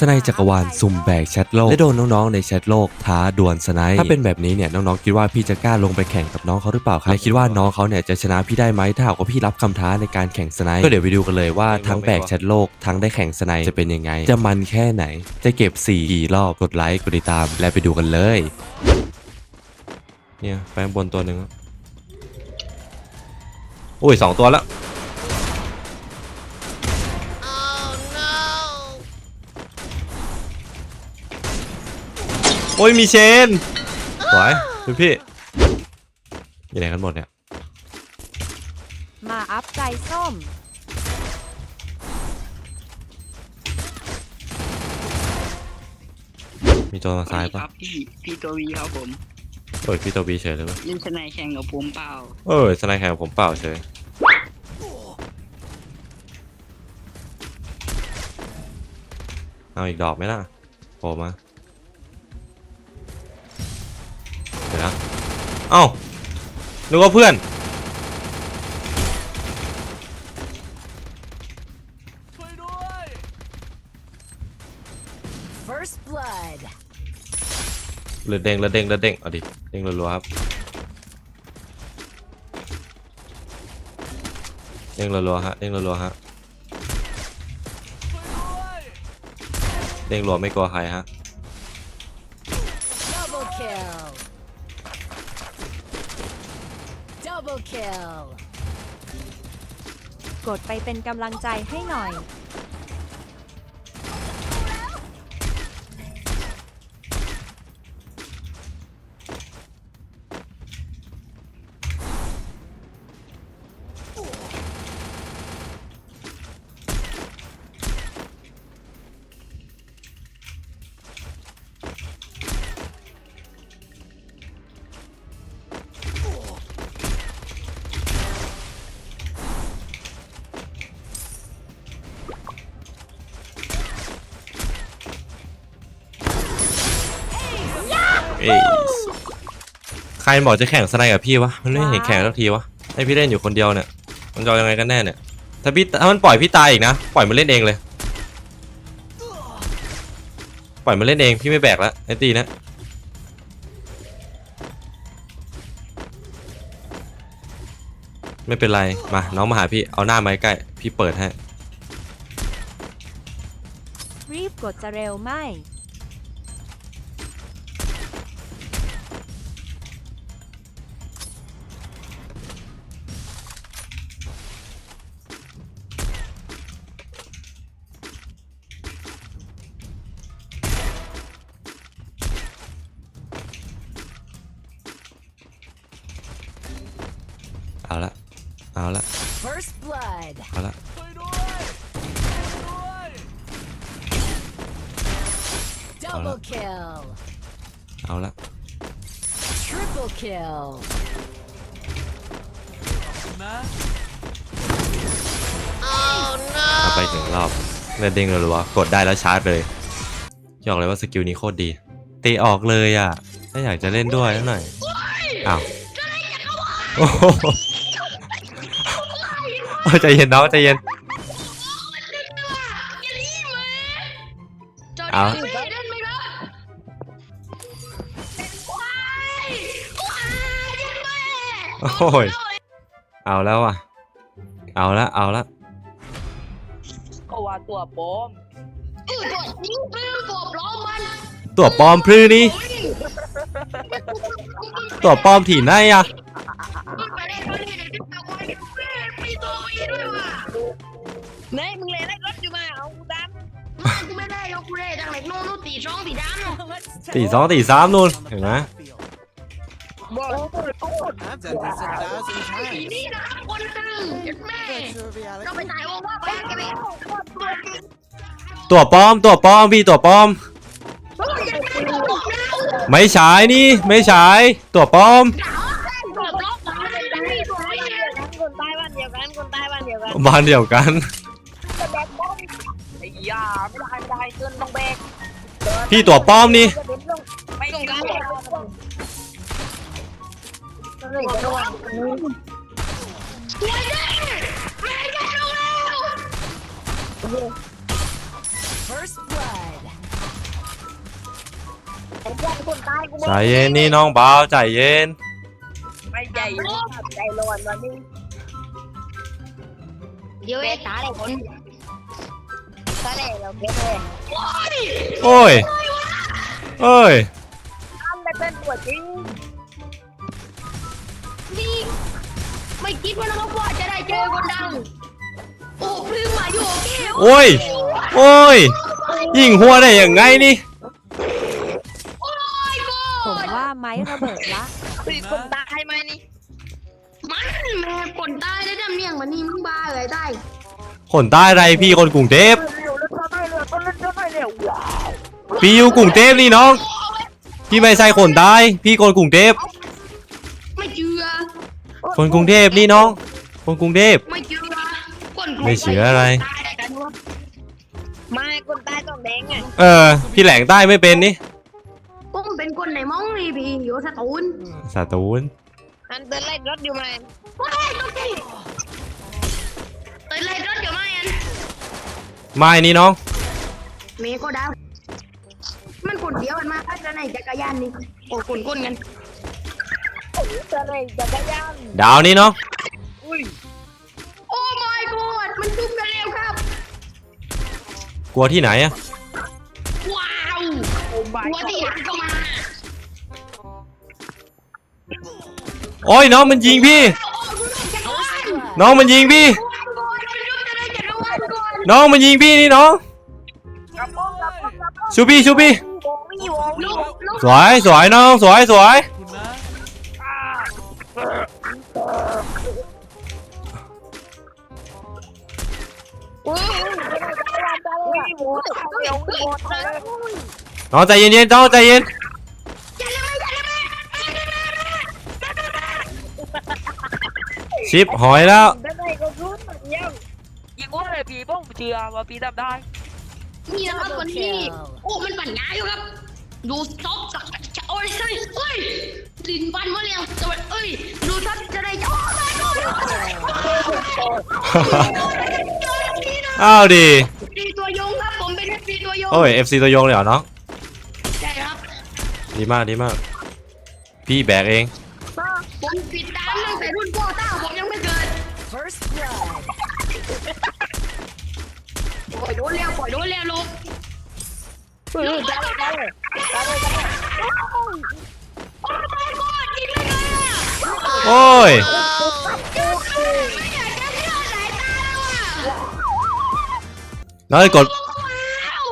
สไนจักรวาลซุ่มแบกแชทโลกและโดนน้องๆในแชทโลกท้าดวลสไนถ้าเป็นแบบนี้เนี่ยน้องๆคิดว่าพี่จะกล้าลงไปแข่งกับน้องเขาหรือเปล่าครับและคิดว่าน้องเขาเนี่ยจะชนะพี่ได้ไหมถ้าหากว่าพี่รับคำท้าในการแข่งสไนก็เดี๋ยวไปดูกันเลยว่าทั้งแบกแชทโลกทั้งได้แข่งสไนจะเป็นยังไง จะมันแค่ไหน จะเก็บ4กี่รอบกดไลค์กดติดตาม และไปดูกันเลยเนี่ยแปงบนตัวหนึ่งอุ้ยสองตัวแล้ว โอ้ยมีเชนสวยพี่พี่อยู่ไหนกันหมดเนี่ยมาอัพใจส้ม มีตัวมาซ้ายปะครับพี่พี่ตัววีครับผมโอ้ยพี่ตัวบีเฉยเลยปะเล่นชนายแข่งกับผมเปล่าเออสไนด์แข่งกับผมเปล่าเฉยเอาอีกดอกไหมล่ะโผล่มา ดี๋ยวนะ เอ้านึกว่าเพื่อน First Blood เลือดเด้งเลือดเด้งเลือดเด้งเอาดิ เด้งรัวๆครับ เด้งรัวๆฮะ เด้งรัวๆฮะ เด้งรัวไม่กลัวใครฮะ kill กดไปเป็นกำลังใจให้หน่อย อ้ยใครบอกจะแข่งสไนด์กับพี่วะ มันไม่เห็นแข่งสักทีวะ ให้พี่เล่นอยู่คนเดียวเนี่ย มันจะเอายังไงกันแน่เนี่ย ถ้าพี่ถ้ามันปล่อยพี่ตายอีกนะ ปล่อยมันเล่นเองเลย ปล่อยมันเล่นเอง พี่ไม่แบกแล้วไอ้ตีนะไม่เป็นไร มา น้องมาหาพี่ เอาหน้ามาใกล้ พี่เปิดให้ รีบกดจะเร็วไม่ เอาละ เอาละ First Blood เอาละ Double kill เอาละ Triple kill เอาไปถึงรอบเล่นเด้งรัวๆกดได้แล้วชาร์จเลยยอกเลยว่าสกิลนี้โคตรดีเตะออกเลยอะ ถ้าอยากจะเล่นด้วยหน่อย อ้าวโอ้โห เอาใจเย็นน้องใจเย็นเอาไปเล่นไม่ได้ควายควายยังไม่โอ้ยเอาแล้วอะ เอาละเอาละก็ว่าตัวโปมเออตัวจริงเปลืองตัวปลอมมันตัวปลอมพลือนี่ตัวปลอมถี่ไหนอะ ตีสองตีสามนู่นเห็นไหมบอก I've done this a thousand ตี times. นี่นะคนหนึ่งเจ็ดแม่ Sure, Alex. เราไปถ่ายโอว่าไปกันไปตัวปลอมตัวปลอมพี่ตัวปลอมเฮ้ยยังไม่ได้บอกนะไม่ฉายนี่ ไม่ฉายตัวปลอมตัวปลอมมันเป็นไม่ตัวเองคนใต้บ้านเดียวกันคนใต้บ้านเดียวกันบ้านเดียวกัน ไอ้ยาไม่ได้ไม่ได้เกินต้องแบกพี่ตัวปลอมนี่ ตัวเด้แม่แม่ลงแล้ว First Blood ผมว่าคนตายกูใจเย็นนี่น้องเบาใจเย็น ไม่ใจใจร้อนวันนี้เดี๋ยวไอ้ตาเลยคนตาแหล่เราเก็บเลยโอ้ยเอ้ยทำได้เป็นตัวจริงนี่ ไม่คิดว่าน้องพ่อจะได้เจอคนดัง โอ้พลึงมาอยู่โอเคโอ้ย โอ้ย ยิงหัวได้ยังไงนี่ โอ้ยโกผมว่าไม้ระเบิดละ มีคนตายไหมนี่มันแม่กดได้ได้ดำเนียงมันนี่มึงบ้าเลยได้คนใต้ไรพี่คนกรุงเทพเร็วแล้วก็ได้เร็วต้นเล่นต้นได้เร็วว้าวพี่อยู่กรุงเทพนี่น้อง พี่ไม่ใช่คนใต้พี่คนกรุงเทพไม่เชื่อ คนกรุงเทพนี่น้อง คนกรุงเทพ ไม่เชื่อคนกรุงไม่เชื่ออะไร ตายได้กันวะไม่คนตายต้องแดงไงเออ พี่แหลงใต้ไม่เป็นนี่ผมเป็นคนในม้องนี่พี่อยู่สตูลสาตูนอันเดินไล่รถอยู่ไหมว้ายตกใจเตยไล่รถอยู่ไหมอันไม่นี่น้อง เมย์ก็ดาวมันคนเดียวกันมาพัฒนาจักรยานนี่โอ้คนคนกัน เดินเลยจักรยานดาวนี่น้องอุ้ยโอ้ my god มันจุ่มกันแล้วครับ กลัวที่ไหนอะว้าวโอ้บายหัวที่หันเข้ามาโอ้ยน้องมันยิงพี่โอ้ดูจักรวาลน้องมันยิงพี่ ว้าวก่อนมันจุ่มจะได้จักรวาลก่อนน้องมันยิงพี่นี่น้องกระโปรงกระโปรงกระโปรงชูพี่ชูพี่ วงวี่วงวี่ลูกลูกสวยสวยน้องสวยสวย น้องใจเย็นๆน้องใจเย็นอย่าเลยอย่าเลยชิปหอยแล้วได้ไงก็รู้เหมือนยังยิงว่าเลยพี่ป้องเชื่อว่าพี่ทำได้นี่นะครับคนที่โอ้ มันปั่นง่ายอยู่ครับ ดูซอกสักจะโอ้ยเฮ้ยเฮ้ยลิ้นปันมาแล้วสวัสดีเอ้ย ดูทัดจะได้จะโอ้ยโอ้ยโอ้ยอ้าวดีปีตัวยงครับ ผมเป็นปีตัวยง โอ้ย FC ตัวยงเลยเหรอน้องใช่ครับ ดีมากดีมาก พี่แบกเอง ผมติดตามตั้งแต่รุ่นพ่อเต้าผมยังไม่เกิดปล่อยโดนแล้วปล่อยโดนแล้วลูกอุ้ยจักรยานเลยจักรยานโอ้ my god ยิงไม่ได้อะโอ้ย ไม่อยากจะเชื่อสายตาแล้วอะน้องจะกด ว้าว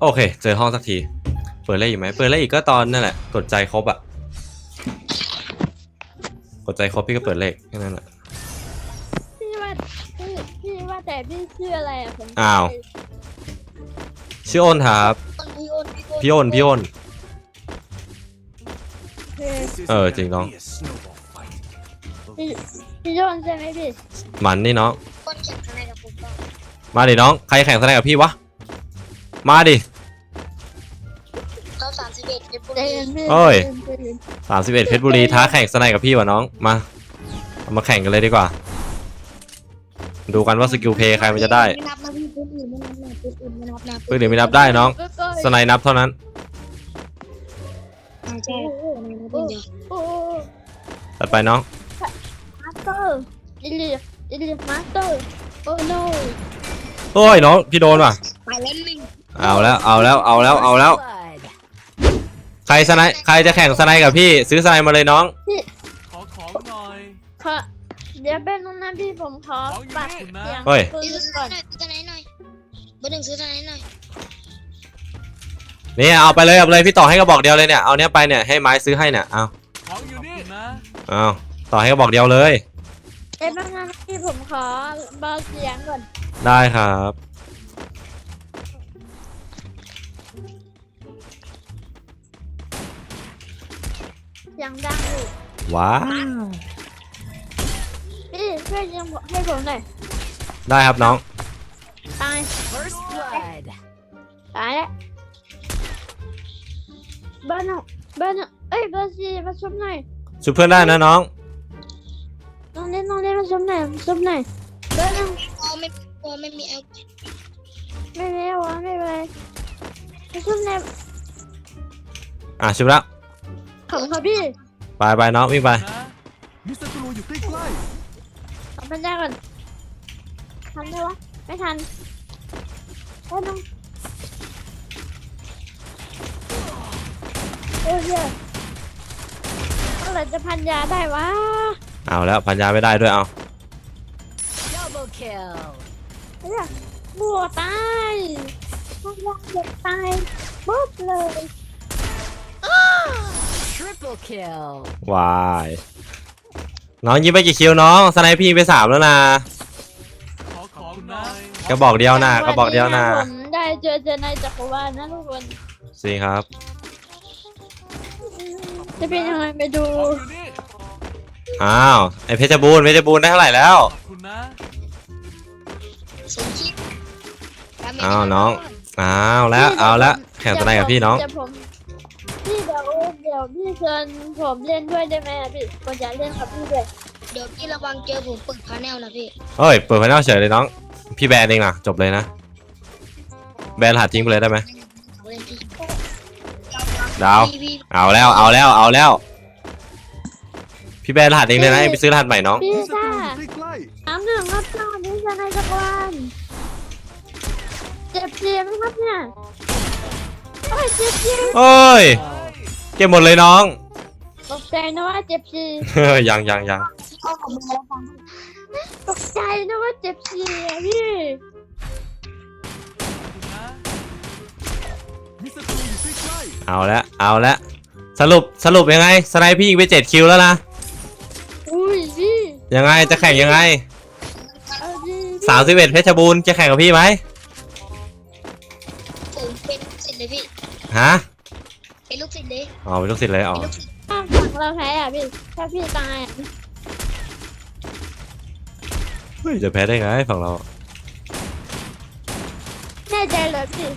โอเค เจอห้องสักที เปิดเลขอีกไหมเปิดเลขอีกก็ตอนนั่นแหละกดใจครบอะกดใจครบพี่ก็เปิดเลขแค่นั้นแหละพี่ว่าพี่พี่ว่าแต่พี่ชื่ออะไรอะผมอ้าวชื่ออ้นครับพี่อ้นพี่อ้นพี่อ้นพี่อ้น This isn't Ờ, gonna chị Ngọc. be a snowball fight. พี่พี่อ้นใช่ไหมพี่มันนี่น้องคนแข่งข้างในกับผมบ้างมาดิน้อง ใครแข่งสนายกับพี่วะ มาดิ เขาสามสิบเอ็ดเอฟใจเย็นพี่โอ้ย ใจเย็นสามสิบเอ็ดเพชรบุรีท้าแข่งสนายกับพี่วะน้องมาเอามาแข่งกันเลยดีกว่า ดูกันว่าสกิลเพย์ใครมันจะได้ไม่นับนะพี่คนอื่นไม่นับนะคนอื่นไม่นับนะเพื่อนหรือไม่นับได้น้องก็ก็สนายนับเท่านั้นใช่ใช่ไม่นับเป็นเดียวโอ้ตัดไปน้องมาสเตอร์อิลิฟอิลิฟมาสเตอร์โอ้ no โอ้ยน้องพี่โดนว่ะไปแล้วหนึ่งเอาแล้วเอาแล้วเอาแล้วเอาแล้ว ใครสไนใครจะแข่งสไนกับพี่ ซื้อสไนมาเลยน้อง ขอของหน่อย ขอเดี๋ยวเป็นตรงนั้นพี่ผมขอของอยู่ปัดนี่คุณนะเสียงเฮ้ย ปืนก่อนจะไหนหน่อยเบอร์หนึ่งซื้อจะไหนหน่อยนี่เอาไปเลยเอาไปเลยพี่ต่อให้กระบอกเดียวเลยเนี่ยเอาเนี้ยไปเนี่ยให้ไม้ซื้อให้เนี่ยเอาของอยู่นี่นะเอาต่อให้กระบอกเดียวเลย เดี๋ยวเป็นตรงนั้นพี่ผมขอเบาเสียงก่อนได้ครับ ยงดังอยู่ว้าวพี่ช่วยยิงให้ผมหน่อยได้ครับน้อง ตายตายแล้วเบอร์หนึ่งเบอร์หนึ่งเอ้ยเบอร์สี่มาชุบหน่อยช่วยเพื่อนได้นะน้อง น้องเล่นน้องเล่นมาชุบหน่อยมาชุบหน่อยเบอร์หนึ่งโอ้ไม่โอ้ไม่มีเอลไม่เป็นไรวะไม่เป็นไรมาชุบหน่อยอะชุบแล้ว ขอบคุณครับพี่ไปไปน้องวิ่งไป นะมิสเตอร์ตูรูอยู่ใกล้ขอบคุณยาก่อนทันไหมวะ ไม่ทันโอ้น้องโอ้ยเหี้ยเมื่อไหร่จะพันยาได้วะเอาแล้วพันยาไม่ได้ด้วยเอา Double kill เนี่ยบัวตายพันยาเด็กตายปุ๊บเลย Triple kill วายน้องยิงไปกี่คิวน้องสไนป์พี่ไปสามแล้วนะขอของหน่อยกระบอกเดียวนะกระบอกเดียวนะผมได้เจอเจอในจักรวาลนะทุกคนสิครับ จะเป็นยังไงไปดู ของอยู่นี่อ้าวไอเพชรบูรณ์เพชรบูรณ์ได้เท่าไหร่แล้ว ขอบคุณนะสมคิดอ้าวน้อง อ้าวแล้วเอาแล้วแข่งสไนป์กับพี่น้องเดี๋ยวผม พี่เดี๋ยวเดี๋ยวพี่เชิญผมเล่นด้วยได้ไหมอะพี่ผมอยากเล่นกับพี่ด้วยเดี๋ยวพี่ระวังเจอผมเปิดพาแนลนะพี่เฮ้ย เปิดไฟนอลเฉยเลยน้อง พี่แบนเองนะจบเลยนะ แบนรหัสจริงไปเลยได้ไหม เอาเล่นพี่ดาว พี่พี่เอาแล้วเอาแล้วเอาแล้ว พี่แบนรหัสเองเลยนะไปซื้อรหัสใหม่น้อง พี่ๆมิสเตอร์ซ่าตูรูอยู่ใกล้น้ำหนึ่งครับตอนนี้จะในจักรวาลเจ็บเจียไหมครับเนี่ยโอ้ยเจ็บเจียเอ้ย เก็บหมดเลยน้อง ตกใจนะว่าเจ็บเจียยังยังยังตกใจนะว่าเจ็บเจียพี่ขอบคุณนะๆมิสเตอร์ตูรูอยู่ใกล้เอาแล้วเอาแล้วสรุปสรุปยังไงสไนป์พี่ยิงไปเจ็ดคิวแล้วนะอุ้ยพี่ยังไงจะแข่งยังไงเอาดีสามสิบเอ็ดเพชรบูรณ์จะแข่งกับพี่ไหมผมเป็นลูกศิษย์เลยพี่ฮะ เป็นลูกศิษย์เลยอ๋อเป็นลูกศิษย์เลยอ๋อเป็นลูกศิษย์ถ้าฝั่งเราแพ้อะพี่ถ้าพี่ตายอะเฮ้ยจะแพ้ได้ไงฝั่งเราแน่ใจเลยพี่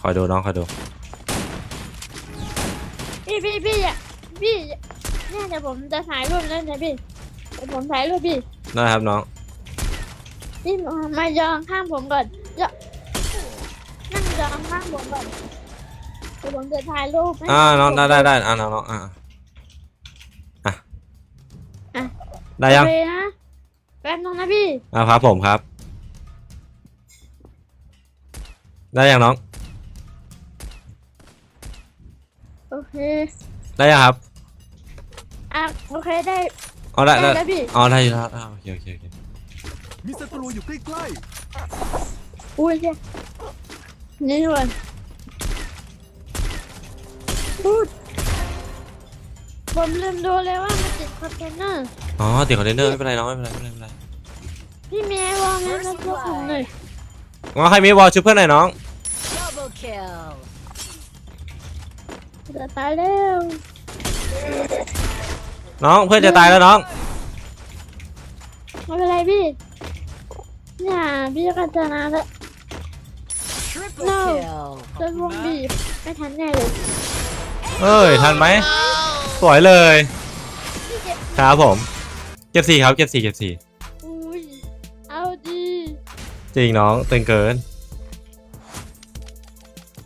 คอยดูน้องคอยดูพี่พี่พี่อะพี่เนี่ยเดี๋ยวผมจะถ่ายรูปแล้วนะพี่เดี๋ยวผมถ่ายรูปพี่ได้ครับน้องพี่มายองข้างผมก่อนยองนั่งยองข้างผมก่อน เดี๋ยวผมจะถ่ายรูปให้อ่าน้องได้ได้ได้อ่าน้องน้องอ่าอะอะได้ยังโอเคนะแป๊บนึงนะพี่อ่าครับผมครับ ได้ยังน้อง โอเคได้ยังครับอะโอเคได้อ๋อได้ได้ได้แล้วพี่อ๋อได้อยู่แล้วอ่าโอเคโอเคโอเคๆมิสเตอร์ตูรูอยู่ใกล้อุ้ยเจ๊นี่ด่วน พูดผมลืมดูเลยว่ามันติดคอนเทนเนอร์ อ๋อติดคอนเทนเนอร์ไม่เป็นไรน้องไม่เป็นไรไม่เป็นไรไม่เป็นไรพี่เมย์วางให้มาช่วยผมหน่อยงั้นใครมีวอลชุบเพื่อนหน่อยน้อง Double kill จะตายแล้วน้องเพื่อนจะตายแล้วน้อง ไม่เป็นไรพี่เนี่ยพี่ก็ชนะแล้ว Triple No. kill จะวงบีบไม่ทันแน่เลย เอ้ย ทันไหม สวยเลย ครับผม เก็บสี่ครับ เก็บสี่เก็บสี่อุ้ยเอาดีจริงน้องตึงเกิน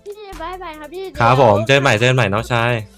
พี่บายบายครับพี่ครับผม เจดี๋อยวกันใหม่ เจอกันใหม่น้องชายพ